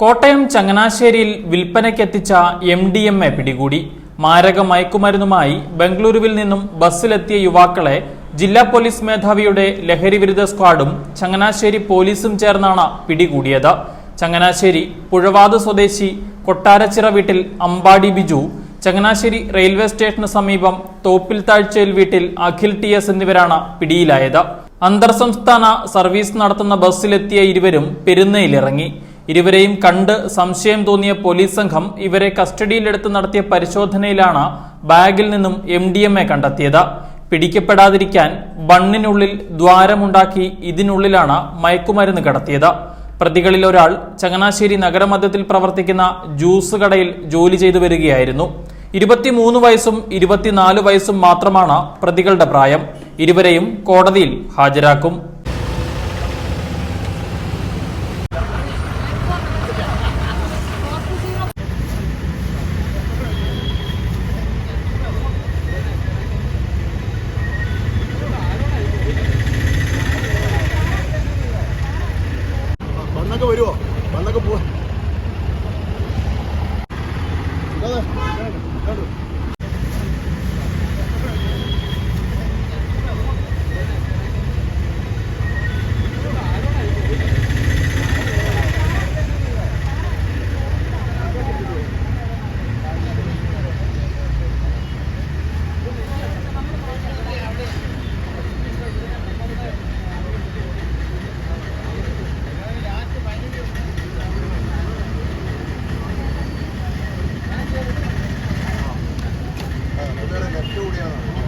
കോട്ടയം ചങ്ങനാശ്ശേരിയിൽ വിൽപ്പനയ്ക്കെത്തിച്ച M D M A പിടികൂടി. മാരക മയക്കുമരുന്നുമായി ബംഗളൂരുവിൽ നിന്നും ബസ്സിലെത്തിയ യുവാക്കളെ ജില്ലാ പോലീസ് മേധാവിയുടെ ലഹരിവിരുദ്ധ സ്ക്വാഡും ചങ്ങനാശ്ശേരി പോലീസും ചേർന്നാണ് പിടികൂടിയത്. ചങ്ങനാശ്ശേരി പുഴവാത് സ്വദേശി കൊട്ടാരച്ചിറ വീട്ടിൽ അമ്പാടി ബിജു ചങ്ങനാശ്ശേരി റെയിൽവേ സ്റ്റേഷന് സമീപം തോപ്പിൽ താഴ്ചയിൽ വീട്ടിൽ അഖിൽ ടി എസ് എന്നിവരാണ് പിടിയിലായത്. അന്തർ സംസ്ഥാന സർവീസ് നടത്തുന്ന ബസ്സിലെത്തിയ ഇരുവരും പെരുന്നയിലിറങ്ങി. ഇരുവരെയും കണ്ട് സംശയം തോന്നിയ പോലീസ് സംഘം ഇവരെ കസ്റ്റഡിയിലെടുത്ത് നടത്തിയ പരിശോധനയിലാണ് ബാഗിൽ നിന്നും എം ഡി എം എ കണ്ടെത്തിയത്. പിടിക്കപ്പെടാതിരിക്കാൻ ബണ്ണിനുള്ളിൽ ദ്വാരമുണ്ടാക്കി ഇതിനുള്ളിലാണ് മയക്കുമരുന്ന് കടത്തിയത്. പ്രതികളിൽ ഒരാൾ ചങ്ങനാശ്ശേരി നഗരമധ്യത്തിൽ പ്രവർത്തിക്കുന്ന ജ്യൂസ് കടയിൽ ജോലി ചെയ്തു വരികയായിരുന്നു. ഇരുപത്തിമൂന്ന് വയസ്സും ഇരുപത്തിനാല് വയസ്സും മാത്രമാണ് പ്രതികളുടെ പ്രായം. ഇരുവരെയും കോടതിയിൽ ഹാജരാക്കും. വരുമോ വന്നൊക്കെ പോ 漂亮